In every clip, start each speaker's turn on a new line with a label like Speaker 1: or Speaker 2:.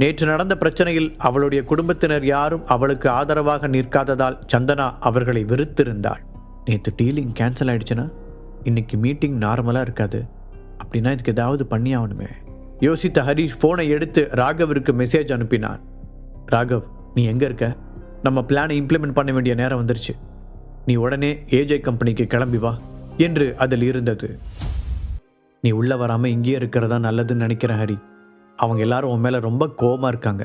Speaker 1: நேற்று நடந்த பிரச்சனையில் அவளுடைய குடும்பத்தினர் யாரும் அவளுக்கு ஆதரவாக நிற்காததால் சந்தனா அவர்களை வெறுத்திருந்தாள். நேற்று டீலிங் கேன்சல் ஆயிடுச்சுன்னா இன்னைக்கு மீட்டிங் நார்மலாக இருக்காது. அப்படின்னா இதுக்கு ஏதாவது பண்ணி ஆகணுமே யோசித்த ஹரீஷ் ஃபோனை எடுத்து ராகவிற்கு மெசேஜ் அனுப்பினான். ராகவ் நீ எங்கே இருக்க? நம்ம பிளானை இம்ப்ளிமெண்ட் பண்ண வேண்டிய நேரம் வந்துருச்சு. நீ உடனே ஏஜே கம்பெனிக்கு கிளம்பி வா என்று அதில் இருந்தது. நீ உள்ளே வராமல் இங்கேயே இருக்கிறதா நல்லதுன்னு நினைக்கிறேன் ஹரி. அவங்க எல்லாரும் உன் மேலே ரொம்ப கோபமாக இருக்காங்க.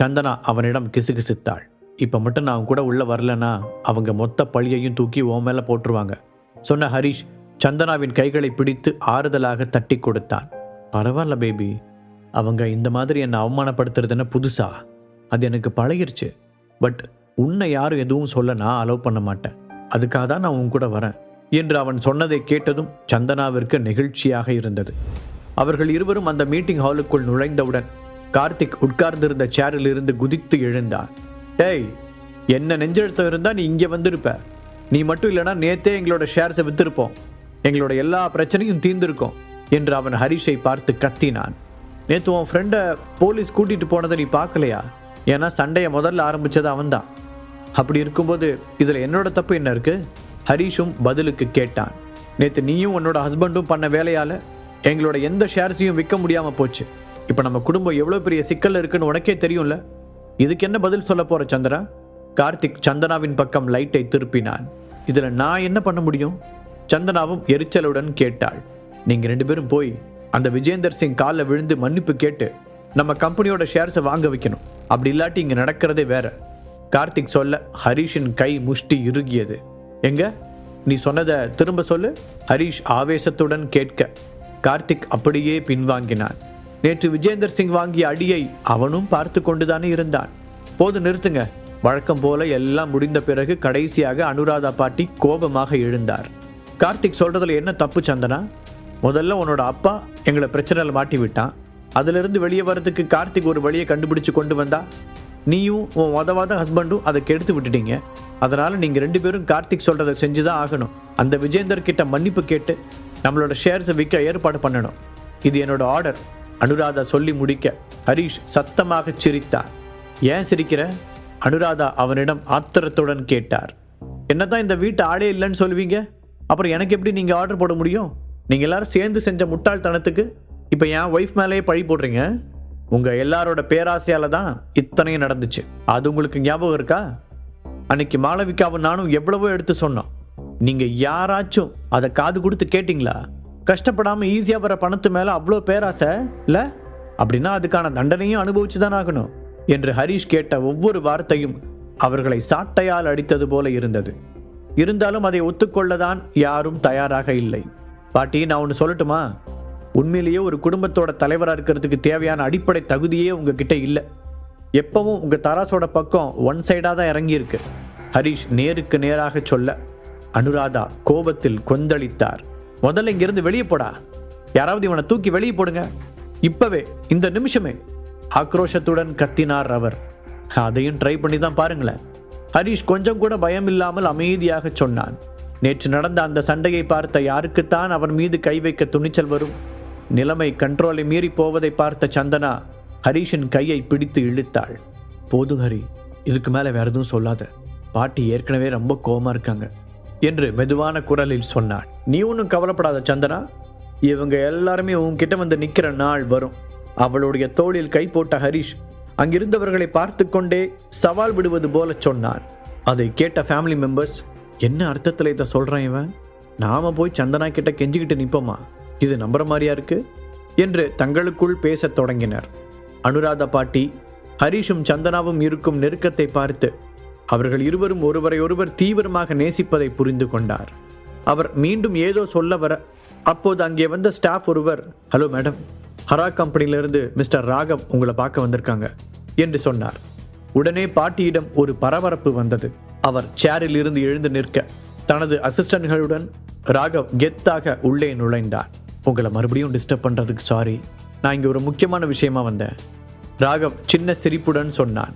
Speaker 1: சந்தனா அவனிடம் கிசுகிசுத்தாள். இப்போ மட்டும் நான் அவன் கூட உள்ளே வரலன்னா அவங்க மொத்த பழியையும் தூக்கி உன் மேலே போட்டுருவாங்க. சொன்ன ஹரிஷ் சந்தனாவின் கைகளை பிடித்து ஆறுதலாக தட்டி கொடுத்தான். பரவாயில்ல பேபி அவங்க இந்த மாதிரி என்னை அவமானப்படுத்துறதுன்னு புதுசா? அது எனக்கு பழகிருச்சு. பட் உன்னை யாரும் எதுவும் சொல்ல நான் அலோவ் பண்ண மாட்டேன். அதுக்காக தான் நான் உன் கூட வரேன். என்று அவன் சொன்னதை கேட்டதும் சந்தனாவிற்கு நெகிழ்ச்சியாக இருந்தது. அவர்கள் இருவரும் அந்த மீட்டிங் ஹாலுக்குள் நுழைந்தவுடன் கார்த்திக் உட்கார்ந்திருந்த சேரில் இருந்து குதித்து எழுந்தான் டேய் என்ன நெஞ்செழுத்தம் இருந்தால் நீ இங்கே வந்திருப்ப? நீ மட்டும் இல்லைனா நேத்தே எங்களோட ஷேர்ஸை வித்திருப்போம். எங்களோட எல்லா பிரச்சனையும் தீர்ந்திருக்கும் என்று அவன் ஹரிஷை பார்த்து கத்தினான். நேற்று உன் ஃப்ரெண்டை போலீஸ் கூட்டிகிட்டு போனதை நீ பார்க்கலையா? ஏன்னா சண்டையை முதல்ல ஆரம்பித்தது அவன்தான். அப்படி இருக்கும்போது இதில் என்னோட தப்பு என்ன இருக்குது ஹரிஷும் பதிலுக்கு கேட்டான். நேற்று நீயும் உன்னோட ஹஸ்பண்டும் பண்ண வேலையால் எங்களோட எந்த ஷேர்ஸையும் விற்க முடியாமல் போச்சு. இப்போ நம்ம குடும்பம் எவ்வளோ பெரிய சிக்கல் இருக்குன்னு உனக்கே தெரியும்ல? இதுக்கு என்ன பதில் சொல்ல போகிற சந்திரா? கார்த்திக் சந்தனாவின் பக்கம் லைட்டை திருப்பினான். இதில் நான் என்ன பண்ண முடியும்? சந்தனாவும் எரிச்சலுடன் கேட்டாள். நீங்கள் ரெண்டு பேரும் போய் அந்த விஜேந்தர் சிங் காலில் விழுந்து மன்னிப்பு கேட்டு நம்ம கம்பெனியோட ஷேர்ஸை வாங்க வைக்கணும். அப்படி இல்லாட்டி இங்கே நடக்கிறதே வேற. கார்த்திக் சொல்ல ஹரிஷின் கை முஷ்டி இறுகியது. எங்க? நீ சொன்னதை திரும்ப சொல்லு. ஹரிஷ் ஆவேசத்துடன் கேட்க கார்த்திக் அப்படியே பின்வாங்கினான். நேற்று விஜேந்தர் சிங் வாங்கிய அடியை அவனும் பார்த்து கொண்டுதானே இருந்தான். போது நிறுத்துங்க. வழக்கம் போல எல்லாம் முடிந்த பிறகு கடைசியாக அனுராதா பாட்டி கோபமாக எழுந்தார். கார்த்திக் சொல்றதுல என்ன தப்பு சந்தனா? முதல்ல உன்னோட அப்பா எங்களை பிரச்சனையில் மாட்டி விட்டான். அதிலிருந்து வெளியே வரதுக்கு கார்த்திக் ஒரு வழியை கண்டுபிடிச்சு கொண்டு வந்தா? நீயும் உன் உதவாத ஹஸ்பண்டும் அதை கெடுத்து விட்டுட்டீங்க. அதனால நீங்க ரெண்டு பேரும் கார்த்திக் சொல்றதை செஞ்சுதான் ஆகணும். அந்த விஜேந்தர் கிட்ட மன்னிப்பு கேட்டு நம்மளோட ஷேர்ஸை விற்க ஏற்பாடு பண்ணணும். இது என்னோட ஆர்டர் அனுராதா சொல்லி முடிக்க. ஹரீஷ் சத்தமாக சிரித்தார். ஏன் சிரிக்கிற? அனுராதா அவனிடம் ஆத்திரத்துடன் கேட்டார். என்னதான் இந்த வீட்டு ஆளே இல்லைன்னு சொல்லுவீங்க? அப்புறம் எனக்கு எப்படி நீங்கள் ஆர்டர் போட முடியும்? நீங்கள் எல்லாரும் சேர்ந்து செஞ்ச முட்டாள்தனத்துக்கு இப்போ என் ஒய்ஃப் மேலேயே பழி போடுறீங்க? உங்கள் எல்லாரோட பேராசையால் தான் இத்தனையும் நடந்துச்சு. அது உங்களுக்கு ஞாபகம் இருக்கா? அன்னைக்கு மாளவிகாவும் நானும் எவ்வளவோ எடுத்து சொன்னோம். நீங்க யாராச்சும் அதை காது கொடுத்து கேட்டிங்களா? கஷ்டப்படாம ஈஸியா வர பணத்து மேல அவ்வளோ பேராசை இல்ல? அப்படின்னா அதுக்கான தண்டனையும் அனுபவிச்சு தான் ஆகணும் என்று ஹரீஷ் கேட்ட ஒவ்வொரு வார்த்தையும் அவர்களை சாட்டையால் அடித்தது போல இருந்தது. இருந்தாலும் அதை ஒத்துக்கொள்ளதான் யாரும் தயாராக இல்லை. பாட்டி நான் ஒன்று சொல்லட்டுமா? உண்மையிலேயே ஒரு குடும்பத்தோட தலைவராக இருக்கிறதுக்கு தேவையான அடிப்படை தகுதியே உங்ககிட்ட இல்லை. எப்பவும் உங்கள் தராசோட பக்கம் ஒன் சைடாக தான் இறங்கியிருக்கு ஹரிஷ் நேருக்கு நேராக சொல்ல. அனுராதா கோபத்தில் கொந்தளித்தார். முதல்ல இங்கிருந்து வெளியே போடா. யாராவது இவனை தூக்கி வெளியே போடுங்க. இப்பவே இந்த நிமிஷமே. ஆக்ரோஷத்துடன் கத்தினார் அவர். அதையும் ட்ரை பண்ணி தான் பாருங்களேன். ஹரிஷ் கொஞ்சம் கூட பயம் இல்லாமல் அமைதியாக சொன்னான். நேற்று நடந்த அந்த சண்டையை பார்த்த யாருக்குத்தான் அவன் மீது கை வைக்க துணிச்சல் வரும்? நிலைமை கண்ட்ரோலை மீறி போவதை பார்த்த சந்தனா ஹரிஷின் கையை பிடித்து இழுத்தாள். போதும் ஹரி இதுக்கு மேலே வேற எதுவும் சொல்லாத. பாட்டி ஏற்கனவே ரொம்ப கோமா இருக்காங்க. என்று மெதுவான குரலில் சொன்னாள். நீ ஒன்றும் கவலைப்படாத சந்தனா. இவங்க எல்லாருமே உன்கிட்ட வந்து நிற்கிற நாள் வரும். அவளுடைய தோளில் கை போட்ட ஹரிஷ் அங்கிருந்தவர்களை பார்த்து கொண்டே சவால் விடுவது போல சொன்னான் அதை கேட்ட ஃபேமிலி மெம்பர்ஸ் என்ன அர்த்தத்தில் இதை சொல்கிறான் இவன்? நாம போய் சந்தனா கிட்ட கெஞ்சிக்கிட்டு நிற்போமா இது நம்புற மாதிரியா இருக்கு? என்று தங்களுக்குள் பேசத் தொடங்கினர். அனுராதா பாட்டி ஹரிஷும் சந்தனாவும் இருக்கும் நெருக்கத்தை பார்த்து அவர்கள் இருவரும் ஒருவரை ஒருவர் தீவிரமாக நேசிப்பதை புரிந்து கொண்டார். அவர் மீண்டும் ஏதோ சொல்ல வர அப்போது அங்கே வந்த ஸ்டாஃப் ஒருவர் ஹலோ மேடம் ஹரா கம்பெனியிலிருந்து மிஸ்டர் ராகவ் உங்களை பார்க்க வந்திருக்காங்க என்று சொன்னார். உடனே பாட்டியிடம் ஒரு பரபரப்பு வந்தது. அவர் சேரில் இருந்து எழுந்து நிற்க தனது அசிஸ்டன்ட்களுடன் ராகவ் கெத்தாக உள்ளே நுழைந்தார். உங்களை மறுபடியும் டிஸ்டர்ப் பண்ணுறதுக்கு சாரி நான் இங்கே ஒரு முக்கியமான விஷயமா வந்தேன். ராகவ் சின்ன சிரிப்புடன் சொன்னான்.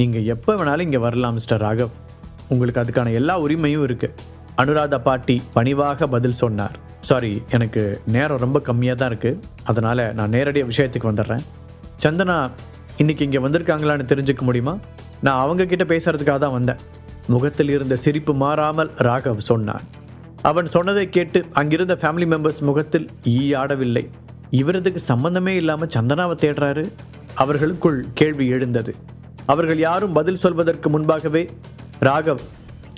Speaker 1: நீங்கள் எப்போ வேணாலும் இங்கே வரலாம் மிஸ்டர் ராகவ். உங்களுக்கு அதுக்கான எல்லா உரிமையும் இருக்குது அனுராதா பாட்டி பணிவாக பதில் சொன்னார். சாரி எனக்கு நேரம் ரொம்ப கம்மியாக தான் இருக்குது அதனால் நான் நேரடியாக விஷயத்துக்கு வந்துடுறேன். சந்தனா இன்னைக்கு இங்கே வந்திருக்காங்களான்னு தெரிஞ்சுக்க முடியுமா? நான் அவங்க பேசுகிறதுக்காக தான் வந்தேன். முகத்தில் இருந்த சிரிப்பு மாறாமல் ராகவ் சொன்னான். அவன் சொன்னதை கேட்டு அங்கிருந்த ஃபேமிலி மெம்பர்ஸ் முகத்தில் ஈ ஆடவில்லை. இவரதுக்கு சம்பந்தமே இல்லாமல் சந்தனாவை தேடுறாரு. அவர்களுக்குள் கேள்வி எழுந்தது. அவர்கள் யாரும் பதில் சொல்வதற்கு முன்பாகவே ராகவ்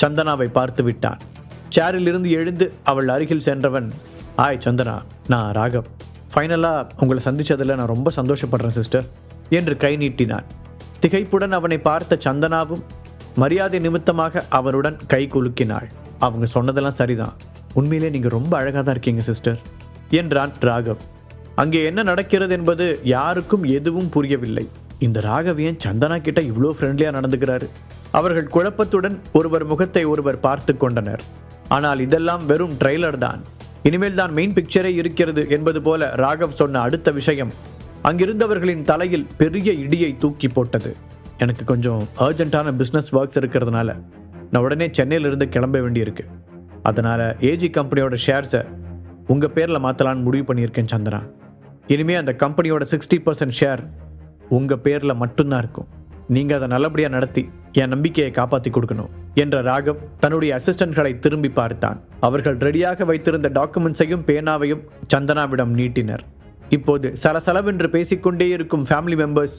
Speaker 1: சந்தனாவை பார்த்து விட்டான். சேரில் இருந்து எழுந்து அவள் அருகில் சென்றவன் ஆய் சந்தனா நான் ராகவ். ஃபைனலாக உங்களை சந்திச்சதில் நான் ரொம்ப சந்தோஷப்படுறேன் சிஸ்டர் என்று கை நீட்டினான். திகைப்புடன் அவனை பார்த்த சந்தனாவும் மரியாதை நிமித்தமாக அவனுடன் கை குலுக்கினாள். அவங்க சொன்னதெல்லாம் சரிதான். உண்மையிலே நீங்கள் ரொம்ப அழகாக தான் இருக்கீங்க சிஸ்டர் என்றான் ராகவ். அங்கே என்ன நடக்கிறது என்பது யாருக்கும் எதுவும் புரியவில்லை. இந்த ராகவியன் சந்தனா கிட்ட இவ்வளோ ஃப்ரெண்ட்லியாக நடந்துக்கிறாரு. அவர்கள் குழப்பத்துடன் ஒருவர் முகத்தை ஒருவர் பார்த்து கொண்டனர். ஆனால் இதெல்லாம் வெறும் ட்ரெய்லர் தான். இனிமேல் தான் மெயின் பிக்சரே இருக்கிறது என்பது போல ராகவ் சொன்ன அடுத்த விஷயம் அங்கிருந்தவர்களின் தலையில் பெரிய இடியை தூக்கி போட்டது. எனக்கு கொஞ்சம் அர்ஜென்ட்டான பிஸ்னஸ் ஒர்க்ஸ் இருக்கிறதுனால நான் உடனே சென்னையிலிருந்து கிளம்ப வேண்டியிருக்கு. அதனால் ஏஜி கம்பெனியோட ஷேர்ஸை உங்கள் பேரில் மாற்றலான்னு முடிவு பண்ணியிருக்கேன் சந்திரா இனிமேல் அந்த கம்பெனியோட சிக்ஸ்டி பர்சன்ட் ஷேர் உங்கள் பேரில் மட்டும்தான் இருக்கும். நீங்கள் அதை நல்லபடியாக நடத்தி என் நம்பிக்கையை காப்பாற்றி கொடுக்கணும் என்ற ராகவ் தன்னுடைய அசிஸ்டன்ட்களை திரும்பி பார்த்தான். அவர்கள் ரெடியாக வைத்திருந்த டாக்குமெண்ட்ஸையும் பேனாவையும் சந்தனாவிடம் நீட்டினர். இப்போது சலசலவென்று பேசிக்கொண்டே இருக்கும் ஃபேமிலி மெம்பர்ஸ்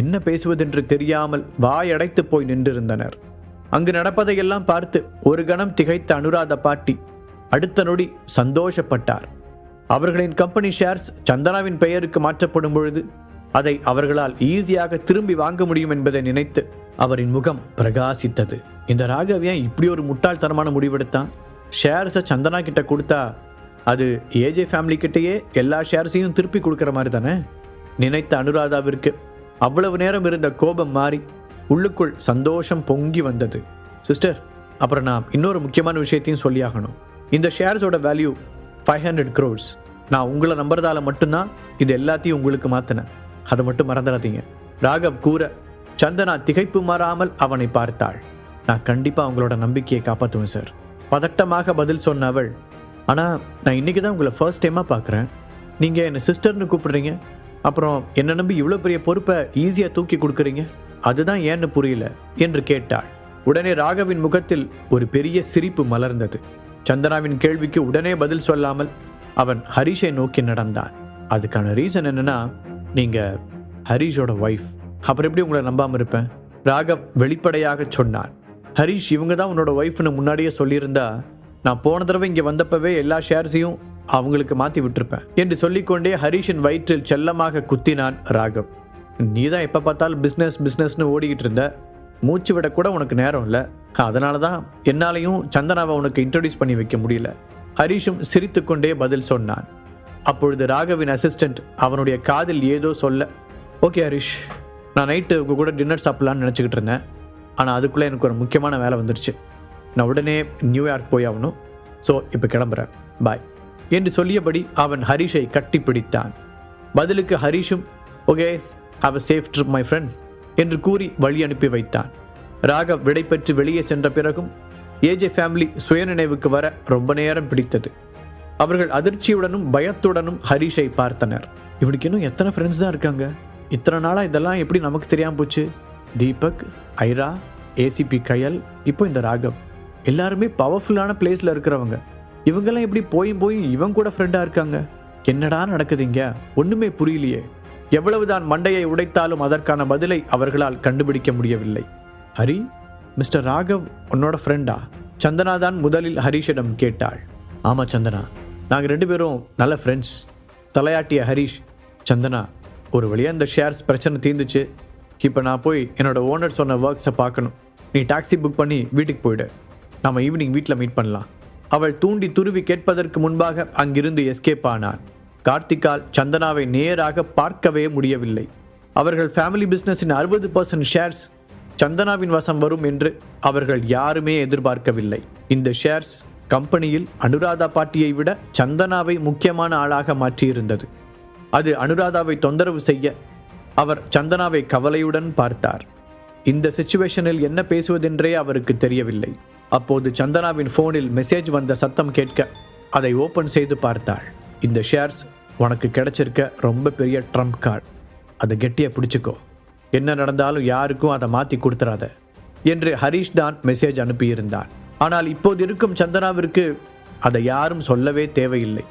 Speaker 1: என்ன பேசுவதென்று தெரியாமல் வாயடைத்து போய் நின்றிருந்தனர். அங்கு நடப்பதையெல்லாம் பார்த்து ஒரு கணம் திகைத்த அனுராத பாட்டி அடுத்த நொடி சந்தோஷப்பட்டார். அவர்களின் கம்பெனி ஷேர்ஸ் சந்தனாவின் பெயருக்கு மாற்றப்படும் பொழுது அதை அவர்களால் ஈஸியாக திரும்பி வாங்க முடியும் என்பதை நினைத்து அவரின் முகம் பிரகாசித்தது. இந்த ராகவியன் இப்படி ஒரு முட்டாள்தனமான முடிவெடுத்தான்? ஷேர்ஸை சந்தனா கிட்ட கொடுத்தா அது ஏஜே ஃபேமிலி கிட்டேயே எல்லா ஷேர்ஸையும் திருப்பி கொடுக்குற மாதிரி தானே? நினைத்த அனுராதாவிற்கு அவ்வளவு நேரம் இருந்த கோபம் மாறி உள்ளுக்குள் சந்தோஷம் பொங்கி வந்தது. சிஸ்டர் அப்புறம் நான் இன்னொரு முக்கியமான விஷயத்தையும் சொல்லியாகணும். இந்த ஷேர்ஸோட வேல்யூ ஃபைவ் ஹண்ட்ரட் க்ரோர்ஸ் நான் உங்களை நம்புறதால மட்டும்தான் இது எல்லாத்தையும் உங்களுக்கு மாற்றினேன் அதை மட்டும் மறந்துடாதீங்க. ராகவ் கூற சந்தனா திகைப்பு மாறாமல் அவனை பார்த்தாள். நான் கண்டிப்பாக உங்களோட நம்பிக்கையை காப்பாற்றுவேன் சார். பதட்டமாக பதில் சொன்ன அவள் ஆனால் நான் இன்றைக்கி தான் உங்களை ஃபர்ஸ்ட் டைமாக பார்க்குறேன். நீங்கள் என்னை சிஸ்டர்னு கூப்பிடுறீங்க. அப்புறம் என்னை நம்பி இவ்வளோ பெரிய பொறுப்பை ஈஸியாக தூக்கி கொடுக்குறீங்க. அதுதான் ஏன்னு புரியல என்று கேட்டாள். உடனே ராகவின் முகத்தில் ஒரு பெரிய சிரிப்பு மலர்ந்தது. சந்தனாவின் கேள்விக்கு உடனே பதில் சொல்லாமல் அவன் ஹரிஷை நோக்கி நடந்தான். அதுக்கான ரீசன் என்னன்னா நீங்கள் ஹரிஷோட ஒய்ஃப் அப்புறம் எப்படி உங்களை நம்பாமல் இருப்பேன்? ராகவ் வெளிப்படையாக சொன்னான். ஹரிஷ் இவங்க தான் உன்னோட ஒய்ஃப்னு முன்னாடியே சொல்லியிருந்தா நான் போன தடவை இங்கே வந்தப்பவே எல்லா ஷேர்ஸையும் அவங்களுக்கு மாற்றி விட்டுருப்பேன் என்று சொல்லிக்கொண்டே ஹரிஷின் வயிற்றில் செல்லமாக குத்தினான் ராகவ். நீ தான் எப்போ பார்த்தாலும் பிஸ்னஸ் பிஸ்னஸ்னு ஓடிக்கிட்டு இருந்த. மூச்சு விட கூட உனக்கு நேரம் இல்லை. அதனால தான் என்னாலையும் சந்தனாவை உனக்கு இன்ட்ரடியூஸ் பண்ணி வைக்க முடியல. ஹரிஷும் சிரித்துக்கொண்டே பதில் சொன்னான். அப்பொழுது ராகவின் அசிஸ்டண்ட் அவனுடைய காதில் ஏதோ சொல்ல ஓகே ஹரிஷ் நான் நைட்டு உங்கள் கூட டின்னர் சாப்பிட்லான்னு நினச்சிக்கிட்டு இருந்தேன். ஆனால் அதுக்குள்ளே எனக்கு ஒரு முக்கியமான வேலை வந்துடுச்சு நான் உடனே நியூயார்க் போய் ஆகணும். ஸோ இப்போ கிளம்புறேன். பாய். என்று சொல்லியபடி அவன் ஹரிஷை கட்டி பிடித்தான் பதிலுக்கு ஹரிஷும் okay have a safe trip my friend என்று கூறி வழி அனுப்பி வைத்தான். ராகவ் விடைபெற்று வெளியே சென்ற பிறகும் ஏஜே ஃபேமிலி சுயநினைவுக்கு வர ரொம்ப நேரம் பிடித்தது. அவர்கள் அதிர்ச்சியுடனும் பயத்துடனும் ஹரிஷை பார்த்தனர். இவனுக்கு இன்னும் எத்தனை ஃப்ரெண்ட்ஸ் தான் இருக்காங்க? இத்தனை நாளாக இதெல்லாம் எப்படி நமக்கு தெரியாமல் போச்சு? தீபக் ஐரா ஏசிபி கயல் இப்போ இந்த ராகவ். எல்லாருமே பவர்ஃபுல்லான பிளேஸில் இருக்கிறவங்க. இவங்கெல்லாம் எப்படி போய் போய் இவன் கூட ஃப்ரெண்டாக இருக்காங்க? என்னடா நடக்குதுங்க ஒன்றுமே புரியலையே. எவ்வளவுதான் மண்டையை உடைத்தாலும் அதற்கான பதிலை அவர்களால் கண்டுபிடிக்க முடியவில்லை. ஹரி மிஸ்டர் ராகவ் உன்னோட ஃப்ரெண்டா சந்தனா தான் முதலில் ஹரிஷிடம் கேட்டாள். ஆமாம் சந்தனா. நாங்கள் ரெண்டு பேரும் நல்ல ஃப்ரெண்ட்ஸ் தலையாட்டிய ஹரிஷ் சந்தனா ஒரு வழியாக இந்த ஷேர்ஸ் பிரச்சனை தீர்ந்துச்சு. இப்போ நான் போய் என்னோட ஓனர் சொன்ன ஒர்க்ஸை பார்க்கணும். நீ டாக்ஸி புக் பண்ணி வீட்டுக்கு போயிடு. நம்ம ஈவினிங் வீட்டில் மீட் பண்ணலாம். அவள் தூண்டி துருவி கேட்பதற்கு முன்பாக அங்கிருந்து எஸ்கேப் ஆனார் கார்த்திகால் சந்தனாவை நேராக பார்க்கவே முடியவில்லை. அவர்கள் ஃபேமிலி பிஸ்னஸின் அறுபது பர்சன்ட் ஷேர்ஸ் சந்தனாவின் வசம் வரும் என்று அவர்கள் யாருமே எதிர்பார்க்கவில்லை. இந்த ஷேர்ஸ் கம்பெனியில் அனுராதா பாட்டியை விட சந்தனாவை முக்கியமான ஆளாக மாற்றியிருந்தது. அது அனுராதாவை தொந்தரவு செய்ய அவர் சந்தனாவை கவலையுடன் பார்த்தார். இந்த சிச்சுவேஷனில் என்ன பேசுவதென்றே அவருக்கு தெரியவில்லை. அப்போது சந்தனாவின் ஃபோனில் மெசேஜ் வந்த சத்தம் கேட்க அதை ஓபன் செய்து பார்த்தாள். இந்த ஷேர்ஸ் உனக்கு கிடைச்சிருக்க ரொம்ப பெரிய ட்ரம்ப் கார்டு அதை கெட்டியாக பிடிச்சிக்கோ. என்ன நடந்தாலும் யாருக்கும் அதை மாற்றி கொடுத்துறாத என்று ஹரீஷ் தான் மெசேஜ் அனுப்பியிருந்தான். ஆனால் இப்போது இருக்கும் சந்தனாவிற்கு அதை யாரும் சொல்லவே தேவையில்லை.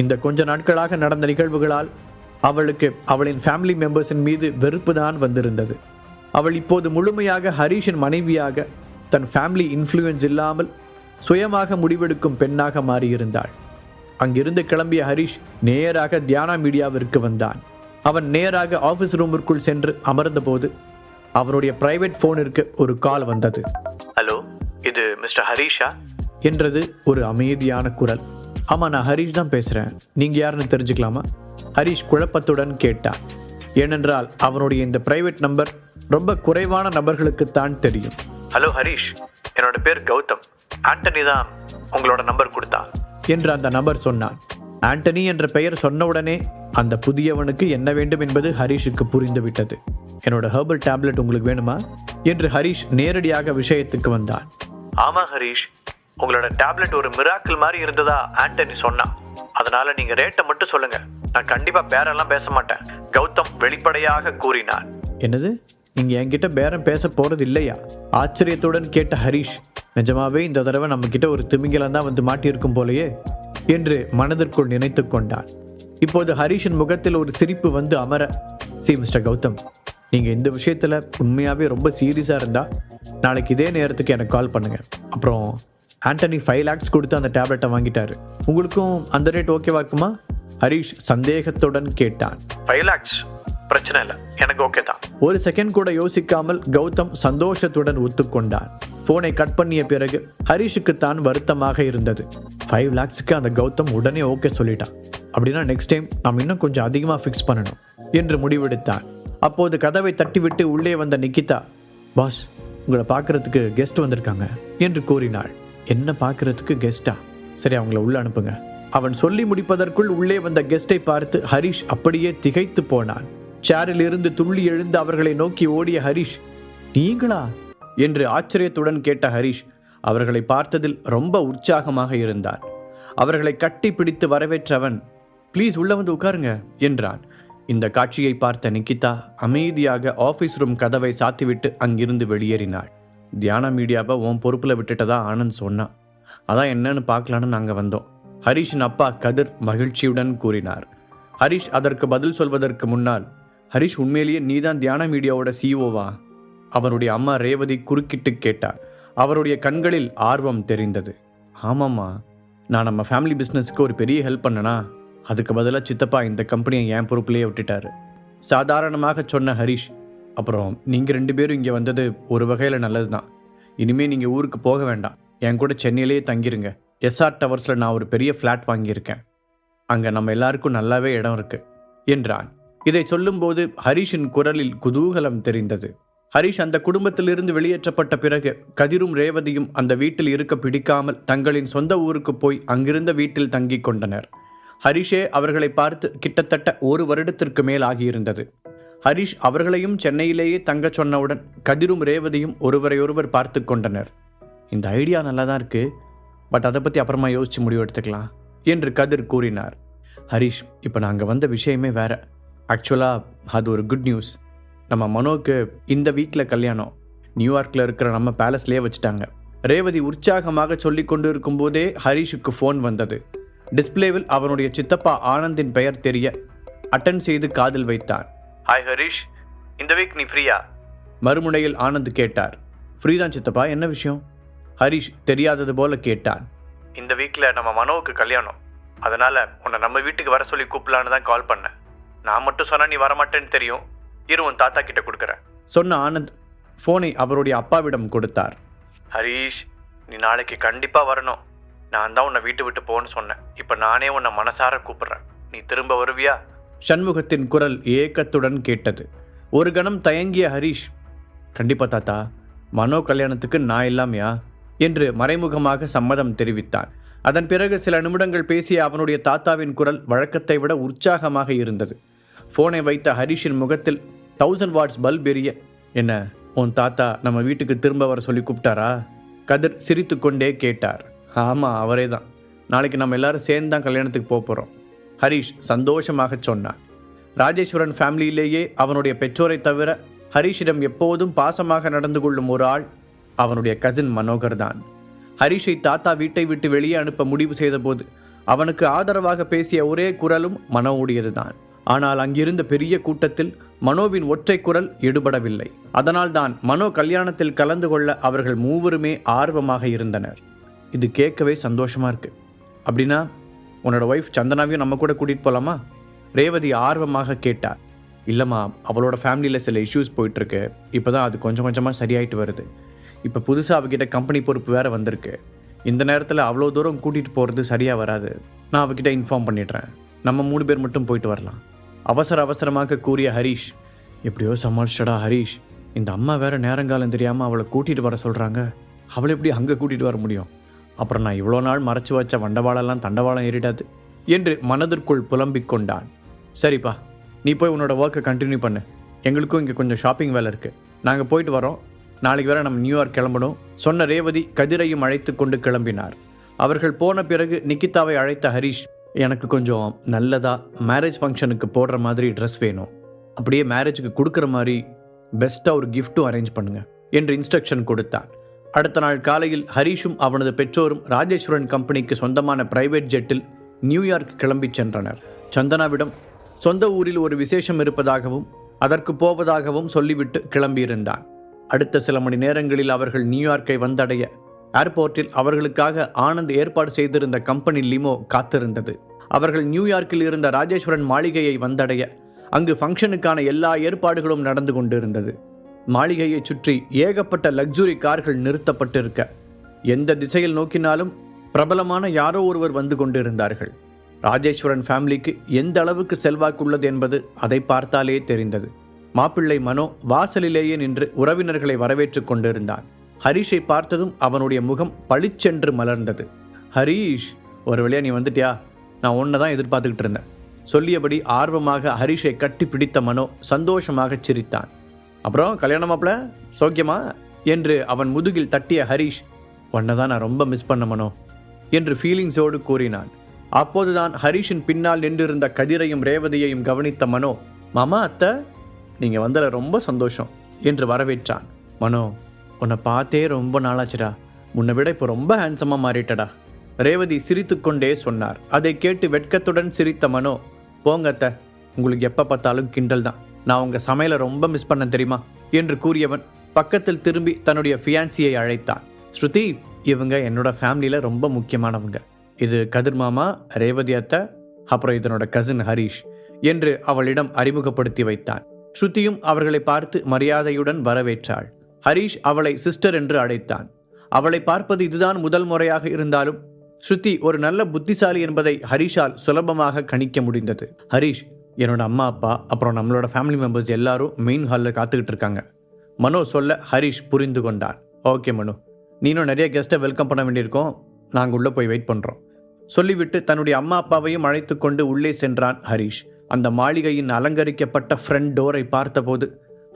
Speaker 1: இந்த கொஞ்ச நாட்களாக நடந்த நிகழ்வுகளால் அவளுக்கு அவளின் ஃபேமிலி மெம்பர்ஸின் மீது வெறுப்பு தான் வந்திருந்தது. அவள் இப்போது முழுமையாக ஹரீஷின் மனைவியாக தன் ஃபேமிலி இன்ஃப்ளூயன்ஸ் இல்லாமல் சுயமாக முடிவெடுக்கும் பெண்ணாக மாறியிருந்தாள். அங்கிருந்து கிளம்பிய ஹரிஷ் நேராக தியானா மீடியாவிற்கு வந்தான். அவன் நேராக ஆஃபீஸ் ரூமிற்குள் சென்று அமர்ந்தபோது அவனுடைய பிரைவேட் ஃபோனிற்கு ஒரு கால் வந்தது. ஹலோ இது மிஸ்டர் ஹரீஷா? என்றது ஒரு அமைதியான குரல். ஆமாம் நான் ஹரீஷ் தான் பேசுகிறேன் நீங்கள் யாருன்னு தெரிஞ்சுக்கலாமா? ஹரீஷ் குழப்பத்துடன் கேட்டான். ஏனென்றால் அவனுடைய இந்த பிரைவேட் நம்பர் ரொம்ப குறைவான நபர்களுக்குத்தான் தெரியும். ஹலோ ஹரீஷ். என்னோட பேர் கௌதம். ஆண்டனி தான் உங்களோட நம்பர் கொடுத்தான் என்று அந்த நபர் சொன்னான் ஆண்டனி என்ற பெயர் சொன்னவுடனே அந்த புதியவனுக்கு என்ன வேண்டும் என்பது ஹரீஷுக்கு புரிந்துவிட்டது. என்னோட ஹெர்பல் டேப்லெட் உங்களுக்கு வேணுமா? என்று ஹரீஷ் நேரடியாக விஷயத்துக்கு வந்தான். ஆமா ஹரீஷ். உங்களோட டேப்லெட் ஒரு மிராக்கிள் மாதிரி இருந்ததா ஆண்டனி சொன்னான் அதனால நீங்க ரேட்டை மட்டும் சொல்லுங்க. நான் கண்டிப்பா பேரெல்லாம் பேச மாட்டேன். கௌதம் வெளிப்படையாக கூறினார். என்னது? நீங்க என்கிட்ட பேரம் பேச போறது இல்லையா? ஆச்சரியத்துடன் கேட்ட ஹரீஷ் நிஜமாவே இந்த தடவை நம்ம கிட்ட ஒரு திமிங்கலம் தான் வந்து மாட்டியிருக்கும் போலயே? என்று மனதிற்குள் நினைத்து கொண்டான். இப்போது ஹரீஷின் முகத்தில் ஒரு சிரிப்பு வந்து அமர சி மிஸ்டர் கௌதம் நீங்கள் இந்த விஷயத்தில் உண்மையாகவே ரொம்ப சீரியஸாக இருந்தால் நாளைக்கு இதே நேரத்துக்கு எனக்கு கால் பண்ணுங்கள் அப்புறம் ஆண்டனி ஃபைவ் லேக்ஸ் கொடுத்து அந்த டேப்லெட்டை வாங்கிட்டாரு. உங்களுக்கும் அந்த ரேட் ஓகேவா இருக்குமா? ஹரீஷ் சந்தேகத்துடன் கேட்டான். ஃபைவ் லேக்ஸ் பிரச்சனை இல்லை. எனக்கு ஓகே தான். ஒரு செகண்ட் கூட யோசிக்காமல் கௌதம் சந்தோஷத்துடன் ஒத்துக்கொண்டான். போனை கட் பண்ணிய பிறகு ஹரிஷுக்கு தான் வருத்தமாக இருந்தது. ஃபைவ் லேக்ஸுக்கு அந்த கௌதம் உடனே ஓகே சொல்லிட்டான். அப்படின்னா நெக்ஸ்ட் டைம் நாம் இன்னும் கொஞ்சம் அதிகமாக ஃபிக்ஸ் பண்ணணும் என்று முடிவெடுத்தான். அப்போது கதவை தட்டிவிட்டு உள்ளே வந்த நிக்கிதா பாஸ் உங்களை பார்க்கறதுக்கு கெஸ்ட் வந்திருக்காங்க என்று கூறினாள். என்ன பார்க்கறதுக்கு கெஸ்டா சரி அவங்கள உள்ள அனுப்புங்க. அவன் சொல்லி முடிப்பதற்குள் உள்ளே வந்த கெஸ்டை பார்த்து ஹரிஷ் அப்படியே திகைத்து போனான். சேரில் இருந்து துள்ளி எழுந்து அவர்களை நோக்கி ஓடிய ஹரிஷ் நீங்களா? என்று ஆச்சரியத்துடன் கேட்ட ஹரிஷ் அவர்களை பார்த்ததில் ரொம்ப உற்சாகமாக இருந்தான். அவர்களை கட்டி பிடித்து வரவேற்றவன் ப்ளீஸ் உள்ள வந்து உட்காருங்க என்றான். இந்த காட்சியை பார்த்த நிக்கிதா அமைதியாக ஆஃபீஸ் ரூம் கதவை சாத்திவிட்டு அங்கிருந்து வெளியேறினாள். தியான மீடியாவை உன் பொறுப்பில் விட்டுட்டதா? ஆனந்த் சொன்னான் அதான் என்னன்னு பார்க்கலான்னு நாங்கள் வந்தோம் ஹரீஷின் அப்பா கதிர் மகிழ்ச்சியுடன் கூறினார். ஹரிஷ் அதற்கு பதில் சொல்வதற்கு முன்னால் ஹரிஷ் உண்மையிலேயே நீதான் தியான மீடியாவோட சிஇஓவா அவருடைய அம்மா ரேவதி குறுக்கிட்டு கேட்டார் அவருடைய கண்களில் ஆர்வம் தெரிந்தது. ஆமாம்மா நான் நம்ம ஃபேமிலி பிஸ்னஸ்க்கு ஒரு பெரிய ஹெல்ப் பண்ணனா? அதுக்கு பதிலாக சித்தப்பா இந்த கம்பெனியை என் பொறுப்புலேயே விட்டுட்டாரு. சாதாரணமாக சொன்ன ஹரிஷ் அப்புறம் நீங்கள் ரெண்டு பேரும் இங்கே வந்தது ஒரு வகையில் நல்லது தான் இனிமேல் நீங்கள் ஊருக்கு போக வேண்டாம். என் கூட சென்னையிலேயே தங்கிருங்க. எஸ்ஆர் டவர்ஸில் நான் ஒரு பெரிய ஃப்ளாட் வாங்கியிருக்கேன். அங்கே நம்ம எல்லாருக்கும் நல்லாவே இடம் இருக்குது என்றான். இதை சொல்லும்போது ஹரிஷின் குரலில் குதூகலம் தெரிந்தது. ஹரிஷ் அந்த குடும்பத்திலிருந்து வெளியேற்றப்பட்ட பிறகு கதிரும் ரேவதியும் அந்த வீட்டில் இருக்க பிடிக்காமல் தங்களின் சொந்த ஊருக்கு போய் அங்கிருந்த வீட்டில் தங்கிக் கொண்டனர். ஹரிஷே அவர்களை பார்த்து கிட்டத்தட்ட ஒரு வருடத்திற்கு மேல் ஆகியிருந்தது. ஹரிஷ் அவர்களையும் சென்னையிலேயே தங்கச் சொன்னவுடன் கதிரும் ரேவதியும் ஒருவரையொருவர் பார்த்து கொண்டனர். இந்த ஐடியா நல்லா தான் இருக்கு. பட் அதை பற்றி அப்புறமா யோசித்து முடிவு எடுத்துக்கலாம் என்று கதிர் கூறினார். ஹரிஷ் இப்போ நாங்கள் வந்த விஷயமே வேற. ஆக்சுவலாக அது ஒரு குட் நியூஸ் நம்ம மனோக்கு இந்த வீக்கில் கல்யாணம். நியூயார்க்கில் இருக்கிற நம்ம பேலஸ்லேயே வச்சுட்டாங்க. ரேவதி உற்சாகமாக சொல்லி கொண்டு இருக்கும்போதே ஹரிஷுக்கு ஃபோன் வந்தது. டிஸ்பிளேவில் அவனுடைய சித்தப்பா ஆனந்தின் பெயர் தெரிய அட்டன் செய்து காதில் வைத்தான். ஹாய் ஹரிஷ் இந்த வீக் நீ ஃப்ரீயா மறுமுனையில் ஆனந்த் கேட்டார். ஃப்ரீ தான் சித்தப்பா என்ன விஷயம்? ஹரிஷ் தெரியாதது போல கேட்டான். இந்த வீக்கில் நம்ம மனோவுக்கு கல்யாணம். அதனால் உன்னை நம்ம வீட்டுக்கு வர சொல்லி கூப்பிடலான்னு தான் கால் பண்ணேன். நான் மட்டும் சொன்னால் நீ வரமாட்டேன்னு தெரியும். இரு உன் தாத்தா கிட்ட கொடுக்குறேன். சொன்ன ஆனந்த் ஃபோனை அவருடைய அப்பாவிடம் கொடுத்தார். ஹரீஷ் நீ நாளைக்கு கண்டிப்பாக வரணும். நான் தான் உன்னை வீட்டு விட்டு போன்னு சொன்னேன். இப்போ நானே உன்னை மனசார கூப்பிடுறேன். நீ திரும்ப வருவியா? சண்முகத்தின் குரல் ஏக்கத்துடன் கேட்டது. ஒரு கணம் தயங்கிய ஹரீஷ் கண்டிப்பா தாத்தா மனோ கல்யாணத்துக்கு நான் இல்லாமையா? என்று மறைமுகமாக சம்மதம் தெரிவித்தான். அதன் பிறகு சில நிமிடங்கள் பேசிய அவனுடைய தாத்தாவின் குரல் வழக்கத்தை விட உற்சாகமாக இருந்தது. ஃபோனை வைத்த ஹரிஷின் முகத்தில் தௌசண்ட் வாட்ஸ் பல்ப் எரிய என்ன உன் தாத்தா நம்ம வீட்டுக்கு திரும்ப வர சொல்லி கூப்பிட்டாரா? கதிர் சிரித்து கொண்டே கேட்டார். ஆமாம் அவரே தான் நாளைக்கு நம்ம எல்லாரும் சேர்ந்து தான் கல்யாணத்துக்கு போக போகிறோம் ஹரிஷ் சந்தோஷமாக சொன்னான் ராஜேஸ்வரன் ஃபேமிலியிலேயே அவனுடைய பெற்றோரை தவிர ஹரிஷிடம் எப்போதும் பாசமாக நடந்து கொள்ளும் ஒரு ஆள் அவனுடைய கசின் மனோகர் தான். ஹரிஷை தாத்தா வீட்டை விட்டு வெளியே அனுப்ப முடிவு செய்தபோது அவனுக்கு ஆதரவாக பேசிய ஒரே குரலும் மனோவுடையதுதான் ஆனால் அங்கிருந்த பெரிய கூட்டத்தில் மனோவின் ஒற்றை குரல் எடுபடவில்லை. அதனால்தான் மனோ கல்யாணத்தில் கலந்து கொள்ள அவர்கள் மூவருமே ஆர்வமாக இருந்தனர். இது கேட்கவே சந்தோஷமாக இருக்குது அப்படின்னா உன்னோட ஒய்ஃப் சந்தனாவையும் நம்ம கூட கூட்டிகிட்டு போகலாமா ரேவதி ஆர்வமாக கேட்டார் இல்லைம்மா அவளோட ஃபேமிலியில் சில இஷ்யூஸ் போயிட்டுருக்கு. இப்போ தான் அது கொஞ்சம் கொஞ்சமாக சரியாயிட்டு வருது. இப்போ புதுசாக அவகிட்ட கம்பெனி பொறுப்பு வேறு வந்திருக்கு. இந்த நேரத்தில் அவ்வளோ தூரம் கூட்டிகிட்டு போகிறது சரியாக வராது. நான் அவகிட்ட இன்ஃபார்ம் பண்ணிடுறேன். நம்ம மூணு பேர் மட்டும் போயிட்டு வரலாம். அவசர அவசரமாக கூறிய ஹரீஷ் எப்படியோ சமாளிச்சடா ஹரீஷ். இந்த அம்மா வேறு நேரங்காலம் தெரியாமல் அவளை கூட்டிகிட்டு வர சொல்கிறாங்க அவளை எப்படி அங்கே கூட்டிகிட்டு வர முடியும்? அப்புறம் நான் இவ்வளோ நாள் மறைச்சு வச்ச வண்டவாளெல்லாம் தண்டவாளம் ஏறிடாது என்று மனதிற்குள் புலம்பிக் கொண்டான். சரிப்பா நீ போய் உன்னோட ஒர்க்கை கண்டினியூ பண்ணு. எங்களுக்கும் இங்கே கொஞ்சம் ஷாப்பிங் வேலை இருக்குது நாங்கள் போயிட்டு வரோம். நாளைக்கு வேற நம்ம நியூயார்க் கிளம்பணும். சொன்ன ரேவதி கதிரையும் அழைத்து கொண்டு கிளம்பினார். அவர்கள் போன பிறகு நிக்கிதாவை அழைத்த ஹரிஷ் எனக்கு கொஞ்சம் நல்லதாக மேரேஜ் ஃபங்க்ஷனுக்கு போடுற மாதிரி ட்ரெஸ் வேணும். அப்படியே மேரேஜுக்கு கொடுக்குற மாதிரி பெஸ்ட்டாக ஒரு கிஃப்ட்டும் அரேஞ்ச் பண்ணுங்க என்று இன்ஸ்ட்ரக்ஷன் கொடுத்தான். அடுத்த நாள் காலையில் ஹரிஷும் அவனது பெற்றோரும் ராஜேஸ்வரன் கம்பெனிக்கு சொந்தமான பிரைவேட் ஜெட்டில் நியூயார்க் கிளம்பிச் சென்றனர். சந்தனாவிடம் சொந்த ஊரில் ஒரு விசேஷம் இருப்பதாகவும் அதற்கு போவதாகவும் சொல்லிவிட்டு கிளம்பியிருந்தான். அடுத்த சில மணி நேரங்களில் அவர்கள் நியூயார்க்கை வந்தடைய ஏர்போர்ட்டில் அவர்களுக்காக ஆனந்த் ஏற்பாடு செய்திருந்த கம்பெனி லிமோ காத்திருந்தது. அவர்கள் நியூயார்க்கில் இருந்த ராஜேஸ்வரன் மாளிகையை வந்தடைய அங்கு ஃபங்க்ஷனுக்கான எல்லா ஏற்பாடுகளும் நடந்து கொண்டிருந்தது. மாளிகையைச் சுற்றி ஏகப்பட்ட லக்ஸுரி கார்கள் நிறுத்தப்பட்டிருக்க. எந்த திசையில் நோக்கினாலும் பிரபலமான யாரோ ஒருவர் வந்து கொண்டிருந்தார்கள். ராஜேஸ்வரன் ஃபேமிலிக்கு எந்த அளவுக்கு செல்வாக்குள்ளது என்பது அதை பார்த்தாலே தெரிந்தது. மாப்பிள்ளை மனோ வாசலிலேயே நின்று உறவினர்களை வரவேற்றுக் கொண்டிருந்தான். ஹரிஷை பார்த்ததும் அவனுடைய முகம் பளிச்சென்று மலர்ந்தது. ஹரீஷ் ஒரு வழியா நீ வந்துட்டியா? நான் உன்னை தான் எதிர்பார்த்துக்கிட்டு இருந்தேன். சொல்லியபடி ஆர்வமாக ஹரிஷை கட்டி பிடித்த மனோ சந்தோஷமாக சிரித்தான். அப்புறம் கல்யாண மாப்பிள சௌக்கியமா? என்று அவன் முதுகில் தட்டிய ஹரிஷ் உன்னை தான் நான் ரொம்ப மிஸ் பண்ண மனோ என்று ஃபீலிங்ஸோடு கூறினான். அப்போதுதான் ஹரிஷின் பின்னால் நின்றிருந்த கதிரையும் ரேவதியையும் கவனித்த மனோ மாமா அத்தை நீங்கள் வந்ததில் ரொம்ப சந்தோஷம் என்று வரவேற்றான். மனோ உன்னை பார்த்தே ரொம்ப நாளாச்சுடா. உன்னை விட இப்போ ரொம்ப ஹேண்ட்ஸமாக மாறிட்டடா ரேவதி சிரித்துக்கொண்டே சொன்னார். அதை கேட்டு வெட்கத்துடன் சிரித்த மனோ போங்க அத்தை. உங்களுக்கு எப்போ பார்த்தாலும் கிண்டல் தான் நான் உங்கள் சமையலை ரொம்ப மிஸ் பண்ண தெரியுமா? என்று கூறியவன் பக்கத்தில் திரும்பி தன்னுடைய ஃபியான்சியை அழைத்தான். ஸ்ருதி இவங்க என்னோட ஃபேமிலியில் ரொம்ப முக்கியமானவங்க. இது கதிர் மாமா ரேவதி அத்தை அப்புறம் இதனோட கசின் ஹரீஷ் என்று அவளிடம் அறிமுகப்படுத்தி வைத்தான். ஸ்ருதியும் அவர்களை பார்த்து மரியாதையுடன் வரவேற்றாள். ஹரீஷ் அவளை சிஸ்டர் என்று அழைத்தான். அவளை பார்ப்பது இதுதான் முதல் முறையாக இருந்தாலும் ஸ்ருதி ஒரு நல்ல புத்திசாலி என்பதை ஹரிஷால் சுலபமாக கணிக்க முடிந்தது. ஹரீஷ் என்னோட அம்மா அப்பா அப்புறம் நம்மளோட ஃபேமிலி மெம்பர்ஸ் எல்லாரும் மெயின் ஹாலில் காத்துக்கிட்டு இருக்காங்க. மனோ சொல்ல ஹரிஷ் புரிந்து கொண்டான் ஓகே மனோ. நீனும் நிறைய கெஸ்ட்டை வெல்கம் பண்ண வேண்டியிருக்கோம். நாங்கள் உள்ளே போய் வெயிட் பண்ணுறோம் சொல்லிவிட்டு தன்னுடைய அம்மா அப்பாவையும் அழைத்து கொண்டு உள்ளே சென்றான் ஹரீஷ். அந்த மாளிகையின் அலங்கரிக்கப்பட்ட ஃப்ரண்ட் டோரை பார்த்தபோது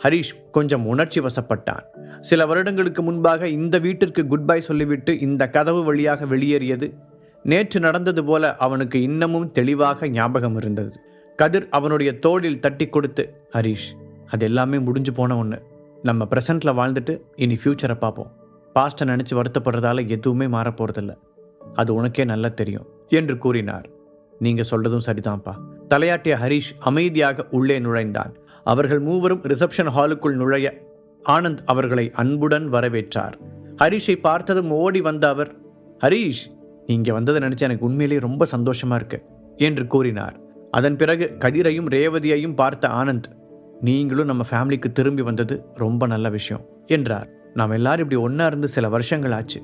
Speaker 1: ஹரீஷ் கொஞ்சம் உணர்ச்சி வசப்பட்டான். சில வருடங்களுக்கு முன்பாக இந்த வீட்டிற்கு குட் பை சொல்லிவிட்டு இந்த கதவு வழியாக வெளியேறியது. நேற்று நடந்தது போல அவனுக்கு இன்னமும் தெளிவாக ஞாபகம் இருந்தது. கதிர் அவனுடைய தோளில் தட்டி கொடுத்து ஹரீஷ் அது எல்லாமே முடிஞ்சு போன ஒன்று நம்ம ப்ரெசண்ட்டில் வாழ்ந்துட்டு இனி ஃப்யூச்சரை பார்ப்போம் பாஸ்ட்டை நினச்சி வருத்தப்படுறதால எதுவுமே மாறப் போகிறதில்ல அது உனக்கே நல்லா தெரியும் என்று கூறினார். நீங்கள் சொல்றதும் சரிதான்ப்பா. தலையாட்டிய ஹரீஷ் அமைதியாக உள்ளே நுழைந்தான். அவர்கள் மூவரும் ரிசப்ஷன் ஹாலுக்குள் நுழைய ஆனந்த் அவர்களை அன்புடன் வரவேற்றார். ஹரிஷை பார்த்ததும் ஓடி வந்த அவர் ஹரீஷ் இங்கே வந்ததை நினச்சி எனக்கு உண்மையிலேயே ரொம்ப சந்தோஷமாக இருக்கு என்று கூறினார். அதன் பிறகு கதிரையும் ரேவதியையும் பார்த்த ஆனந்த் நீங்களும் நம்ம ஃபேமிலிக்கு திரும்பி வந்தது ரொம்ப நல்ல விஷயம் என்றார். நாம் எல்லாரும் இப்படி ஒன்றா இருந்து சில வருஷங்கள் ஆச்சு.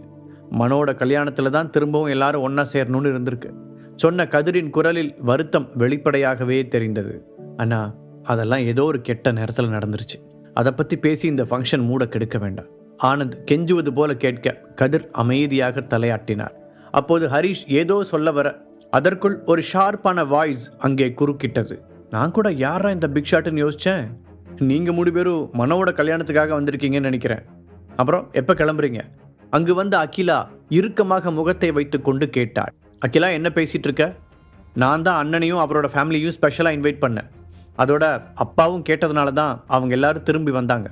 Speaker 1: மனோட கல்யாணத்தில் தான் திரும்பவும் எல்லாரும் ஒன்றா சேரணும்னு இருந்திருக்கு. சொன்ன கதிரின் குரலில் வருத்தம் வெளிப்படையாகவே தெரிந்தது. அண்ணா அதெல்லாம் ஏதோ ஒரு கெட்ட நேரத்தில் நடந்துருச்சு. அதை பற்றி பேசி இந்த ஃபங்க்ஷன் மூட கெடுக்க வேண்டாம். ஆனந்த் கெஞ்சுவது போல கேட்க கதிர் அமைதியாக தலையாட்டினார். அப்போது ஹரீஷ் ஏதோ சொல்ல வர அதற்குள் ஒரு ஷார்ப்பான வாய்ஸ் அங்கே குறுக்கிட்டது. நான் கூட யாரா இந்த பிக் ஷாட்டுன்னு யோசித்தேன் நீங்கள் மூணு பேரும் மனோட கல்யாணத்துக்காக வந்திருக்கீங்கன்னு நினைக்கிறேன். அப்புறம் எப்போ கிளம்புறீங்க? அங்கு வந்த அகிலா இறுக்கமாக முகத்தை வைத்து கொண்டு கேட்டாள். அகிலா என்ன பேசிகிட்டு இருக்க? நான் தான் அண்ணனையும் அவரோட ஃபேமிலியும் ஸ்பெஷலாக இன்வைட் பண்ணேன். அதோட அப்பாவும் கேட்டதுனால தான் அவங்க எல்லாரும் திரும்பி வந்தாங்க.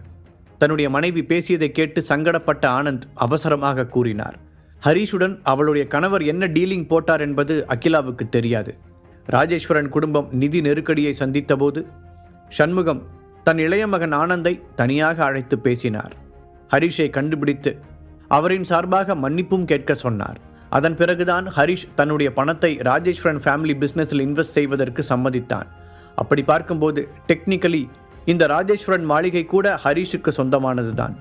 Speaker 1: தன்னுடைய மனைவி பேசியதை கேட்டு சங்கடப்பட்ட ஆனந்த் அவசரமாக கூறினார். ஹரீஷுடன் அவளுடைய கணவர் என்ன டீலிங் போட்டார் என்பது அகிலாவுக்கு தெரியாது. ராஜேஸ்வரன் குடும்பம் நிதி நெருக்கடியை சந்தித்தபோது சண்முகம் தன் இளைய மகன் ஆனந்தை தனியாக அழைத்து பேசினார். ஹரிஷை கண்டுபிடித்து அவரின் சார்பாக மன்னிப்பும் கேட்க சொன்னார். அதன் பிறகுதான் ஹரிஷ் தன்னுடைய பணத்தை ராஜேஸ்வரன் ஃபேமிலி பிஸ்னஸில் இன்வெஸ்ட் செய்வதற்கு சம்மதித்தான். அப்படி பார்க்கும்போது டெக்னிக்கலி இந்த ராஜேஸ்வரன் மாளிகை கூட ஹரிஷுக்கு சொந்தமானதுதான்.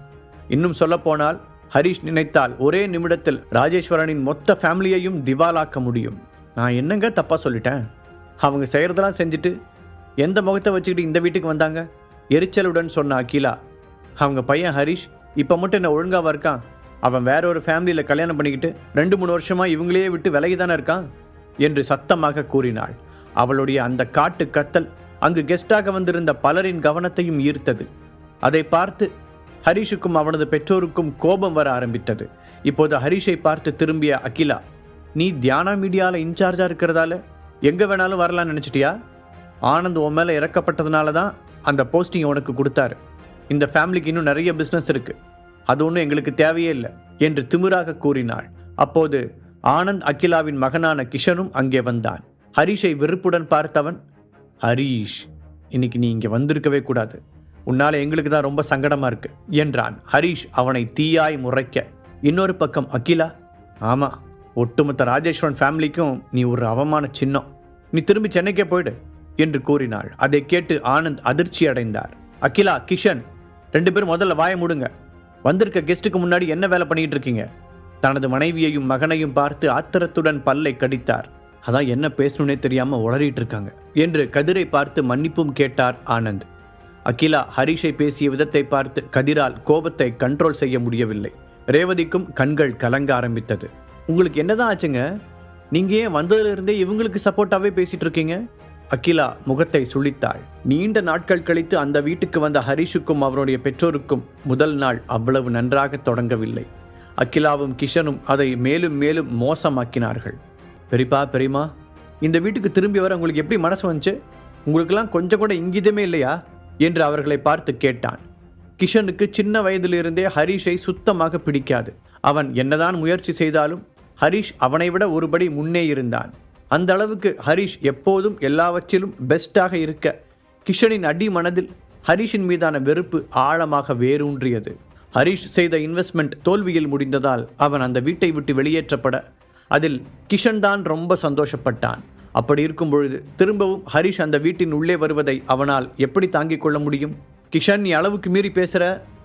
Speaker 1: இன்னும் சொல்லப்போனால் ஹரிஷ் நினைத்தால் ஒரே நிமிடத்தில் ராஜேஸ்வரனின் மொத்த ஃபேமிலியையும் திவாலாக்க முடியும். நான் என்னங்க தப்பாக சொல்லிட்டேன்? அவங்க செய்கிறதெல்லாம் செஞ்சுட்டு எந்த முகத்தை வச்சுக்கிட்டு இந்த வீட்டுக்கு வந்தாங்க? எரிச்சலுடன் சொன்ன அகிலா. அவங்க பையன் ஹரிஷ் இப்போ மட்டும் என்ன ஒழுங்காக இருக்கான்? அவன் வேற ஒரு ஃபேமிலியில் கல்யாணம் பண்ணிக்கிட்டு ரெண்டு மூணு வருஷமாக இவங்களையே விட்டு விலகி தானே இருக்கான்? என்று சத்தமாக கூறினாள். அவளுடைய அந்த காட்டு கத்தல் அங்கு கெஸ்டாக வந்திருந்த பலரின் கவனத்தையும் ஈர்த்தது. அதை பார்த்து ஹரிஷுக்கும் அவனது பெற்றோருக்கும் கோபம் வர ஆரம்பித்தது. இப்போது ஹரிஷை பார்த்து திரும்பிய அகிலா நீ தியானா மீடியாவில் இன்சார்ஜாக இருக்கிறதால? எங்கே வேணாலும் வரலாம்னு நினச்சிட்டியா? ஆனந்த் உன் மேலே இறக்கப்பட்டதுனால தான் அந்த போஸ்டிங் உனக்கு கொடுத்தாரு. இந்த ஃபேமிலிக்கு இன்னும் நிறைய பிஸ்னஸ் இருக்குது அது ஒன்றும் எங்களுக்கு தேவையே இல்லை என்று திமிராக கூறினாள். அப்போது ஆனந்த் அகிலாவின் மகனான கிஷனும் அங்கே வந்தான். ஹரிஷை வெறுப்புடன் பார்த்தவன் ஹரீஷ் இன்னைக்கு நீ இங்கே வந்திருக்கவே கூடாது. உன்னால் எங்களுக்கு தான் ரொம்ப சங்கடமாக இருக்கு என்றான். ஹரீஷ் அவனை தீயாய் முறைக்க. இன்னொரு பக்கம் அகிலா. ஆமா ஒட்டுமொத்த ராஜேஸ்வரன் ஃபேமிலிக்கும் நீ ஒரு அவமான சின்னம். நீ திரும்பி சென்னைக்கே போயிடு என்று கூறினாள். அதை கேட்டு ஆனந்த் அதிர்ச்சி அடைந்தார். அகிலா கிஷன் ரெண்டு பேரும் முதல்ல வாய மூடுங்க. வந்திருக்க கெஸ்ட்டுக்கு முன்னாடி என்ன வேலை பண்ணிட்டு இருக்கீங்க? தனது மனைவியையும் மகனையும் பார்த்து ஆத்திரத்துடன் பல்லை கடித்தார். அதான் என்ன பேசணும்னே தெரியாம உளறிட்டு இருக்காங்க என்று கதிரை பார்த்து மன்னிப்பும் கேட்டார் ஆனந்த். அகிலா ஹரிஷை பேசிய விதத்தை பார்த்து கதிரால் கோபத்தை கண்ட்ரோல் செய்ய முடியவில்லை. ரேவதிக்கும் கண்கள் கலங்க ஆரம்பித்தது. உங்களுக்கு என்னதான் ஆச்சுங்க? நீங்க ஏன் வந்ததிலிருந்தே இவங்களுக்கு சப்போர்ட்டாவே பேசிட்டு இருக்கீங்க? அகிலா முகத்தை சுளித்தாள் நீண்ட நாட்கள் கழித்து அந்த வீட்டுக்கு வந்த ஹரிஷுக்கும் அவருடைய பெற்றோருக்கும் முதல் நாள் அவ்வளவு நன்றாக தொடங்கவில்லை. அகிலாவும் கிஷனும் அதை மேலும் மேலும் மோசமாக்கினார்கள். பெரியப்பா பெரியமா இந்த வீட்டுக்கு திரும்பி வர உங்களுக்கு எப்படி மனசு வந்துச்சு? உங்களுக்கெல்லாம் கொஞ்சம் கூட இங்கிதமே இல்லையா? என்று அவர்களை பார்த்து கேட்டான். கிஷனுக்கு சின்ன வயதிலிருந்தே ஹரிஷை சுத்தமாக பிடிக்காது. அவன் என்னதான் முயற்சி செய்தாலும் ஹரிஷ் அவனை விட ஒருபடி முன்னே இருந்தான். அந்த அளவுக்கு ஹரிஷ் எப்போதும் எல்லாவற்றிலும் பெஸ்டாக இருக்க கிஷனின் அடி மனதில் ஹரிஷின் மீதான வெறுப்பு ஆழமாக வேரூன்றியது. ஹரிஷ் செய்த இன்வெஸ்ட்மெண்ட் தோல்வியில் முடிந்ததால் அவன் அந்த வீட்டை விட்டு வெளியேற்றப்பட அதில் கிஷன் தான் ரொம்ப சந்தோஷப்பட்டான். அப்படி இருக்கும் பொழுது திரும்பவும் ஹரிஷ் அந்த வீட்டின் உள்ளே வருவதை அவனால் எப்படி தாங்கிக் கொள்ள முடியும்? கிஷன் நீ அளவுக்கு மீறி பேசுகிற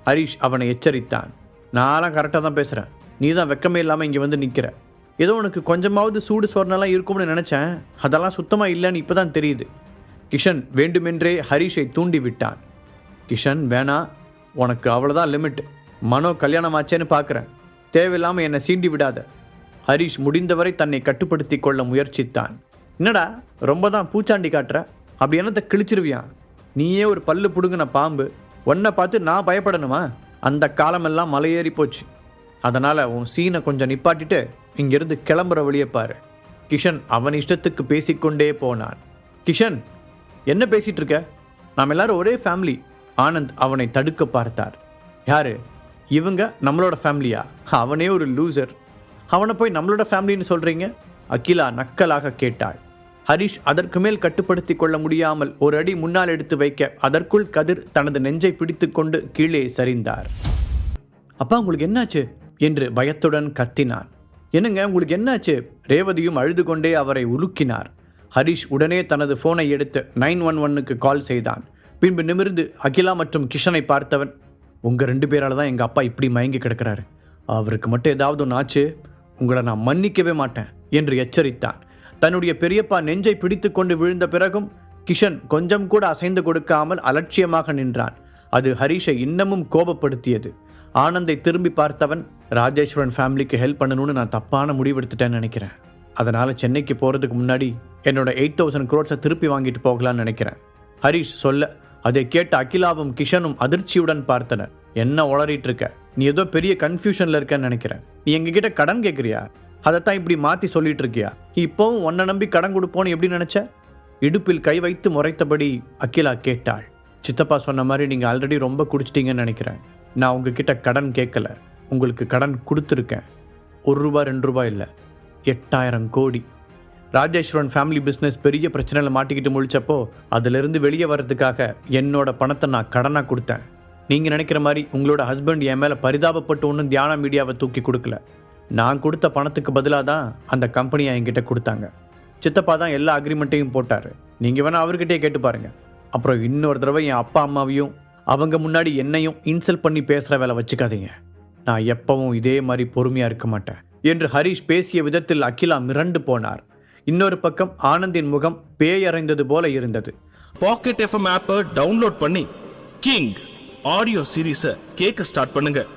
Speaker 1: ஹரிஷ் அவனை எச்சரித்தான். நான்லாம் கரெக்டாக தான் பேசுகிறேன் நீ தான் வெக்கமே இல்லாமல் இங்கே வந்து நிற்கிற ஏதோ உனக்கு கொஞ்சமாவது சூடு சொர்ணெல்லாம் இருக்கும்னு நினச்சேன். அதெல்லாம் சுத்தமாக இல்லைன்னு இப்போ தான் தெரியுது. கிஷன் வேண்டுமென்றே ஹரிஷை தூண்டி விட்டான். கிஷன் வேணா உனக்கு அவ்வளோதான் லிமிட் மனோ கல்யாணம் ஆச்சேன்னு பார்க்குறேன் தேவையில்லாமல் என்னை சீண்டி விடாத. ஹரிஷ் முடிந்தவரை தன்னை கட்டுப்படுத்தி கொள்ள முயற்சித்தான். என்னடா ரொம்ப தான் பூச்சாண்டி காட்டுற? அப்படி என்னத்தை கிழிச்சிருவியா? நீயே ஒரு பல்லு பிடுங்கின பாம்பு. உன்னை பார்த்து நான் பயப்படணுமா? அந்த காலமெல்லாம் மலையேறி போச்சு. அதனால் உன் சீனை கொஞ்சம் நிப்பாட்டிட்டு இங்கிருந்து கிளம்புற வழியை பாரு. கிஷன் அவன் இஷ்டத்துக்கு பேசிக்கொண்டே போனான். கிஷன் என்ன பேசிகிட்டு இருக்க நாம் எல்லாரும் ஒரே ஃபேமிலி ஆனந்த் அவனை தடுக்க பார்த்தார். யாரு? இவங்க நம்மளோட ஃபேமிலியா அவனே ஒரு லூசர் அவனை போய் நம்மளோட ஃபேமிலின்னு சொல்கிறீங்க அகிலா நக்கலாக கேட்டாள். ஹரிஷ் அதற்கு மேல் கட்டுப்படுத்தி கொள்ள முடியாமல் ஒரு அடி முன்னால் எடுத்து வைக்க அதற்குள் கதிர் தனது நெஞ்சை பிடித்துக்கொண்டு கீழே சரிந்தார். அப்பா உங்களுக்கு என்னாச்சு? என்று பயத்துடன் கத்தினான். என்னங்க உங்களுக்கு என்னாச்சு? ரேவதியும் அழுது கொண்டே அவரை உலுக்கினார். ஹரிஷ் உடனே தனது போனை எடுத்து நைன் ஒன் ஒன்னுக்கு கால் செய்தான். பின்பு நிமிர்ந்து அகிலா மற்றும் கிஷனை பார்த்தவன் உங்கள் ரெண்டு பேரால் தான் எங்கள் அப்பா இப்படி மயங்கி கிடக்கிறாரு. அவருக்கு மட்டும் ஏதாவது ஒன்று ஆச்சு? உங்களை நான் மன்னிக்கவே மாட்டேன் என்று எச்சரித்தான். தன்னுடைய பெரியப்பா நெஞ்சை பிடித்துக்கொண்டு விழுந்த பிறகும் கிஷன் கொஞ்சம் கூட அசைந்து கொடுக்காமல் அலட்சியமாக நின்றான். அது ஹரிஷை இன்னமும் கோபப்படுத்தியது. ஆனந்தை திரும்பி பார்த்தவன் ராஜேஸ்வரன் ஃபேமிலிக்கு ஹெல்ப் பண்ணணும்னு நான் தப்பான முடிவெடுத்துட்டேன்னு நினைக்கிறேன். அதனால் சென்னைக்கு போகிறதுக்கு முன்னாடி என்னோட எயிட் தௌசண்ட் குரோட்ஸை திருப்பி வாங்கிட்டு போகலான்னு நினைக்கிறேன். ஹரிஷ் சொல்ல அதை கேட்ட அகிலாவும் கிஷனும் அதிர்ச்சியுடன் பார்த்தனர். என்ன உளறிட்டு இருக்க? நீ ஏதோ பெரிய கன்ஃபியூஷனில் இருக்கன்னு நினைக்கிறேன். நீ எங்ககிட்ட கடன் கேட்குறியா அதைத்தான் இப்படி மாற்றி சொல்லிட்டு இருக்கியா இப்போவும் உன்னை நம்பி கடன் கொடுப்போன்னு எப்படி நினச்ச? இடுப்பில் கை வைத்து முறைத்தபடி அகிலா கேட்டாள். சித்தப்பா சொன்ன மாதிரி நீங்கள் ஆல்ரெடி ரொம்ப குடிச்சிட்டீங்கன்னு நினைக்கிறேன். நான் உங்ககிட்ட கடன் கேட்கல. உங்களுக்கு கடன் கொடுத்துருக்கேன். ஒரு ரூபா ரெண்டு ரூபாய் இல்லை. எட்டாயிரம் கோடி. ராஜேஸ்வரன் ஃபேமிலி பிஸ்னஸ் பெரிய பிரச்சனையில் மாட்டிக்கிட்டு முழிச்சப்போ அதிலிருந்து வெளியே வர்றதுக்காக என்னோட பணத்தை நான் கடனாக கொடுத்தேன். நீங்கள் நினைக்கிற மாதிரி உங்களோட ஹஸ்பண்ட் என் மேலே பரிதாபப்பட்டு ஒன்றும் தியான மீடியாவை தூக்கி கொடுக்கல. நான் கொடுத்த பணத்துக்கு பதிலாக தான் அந்த கம்பெனியை என்கிட்ட கொடுத்தாங்க. சித்தப்பா தான் எல்லா அக்ரிமெண்ட்டையும் போட்டார். நீங்கள் வேணால் அவர்கிட்டயே கேட்டு பாருங்கள் அப்புறம் இன்னொரு தடவை என் அப்பா அம்மாவையும் அவங்க முன்னாடி என்னையும் இன்சல்ட் பண்ணி பேசுகிற வேலை வச்சுக்காதீங்க. நான் எப்பவும் இதே மாதிரி பொறுமையாக இருக்க மாட்டேன். என்று ஹரிஷ் பேசிய விதத்தில் அகிலா மிரண்டு போனார். இன்னொரு பக்கம் ஆனந்தின் முகம் பேயறைந்தது போல இருந்தது.
Speaker 2: பாக்கெட் எஃப்எம் ஆப்பை டவுன்லோட் பண்ணி கிங் ஆடியோ சீரீஸை கேட்க ஸ்டார்ட் பண்ணுங்கள்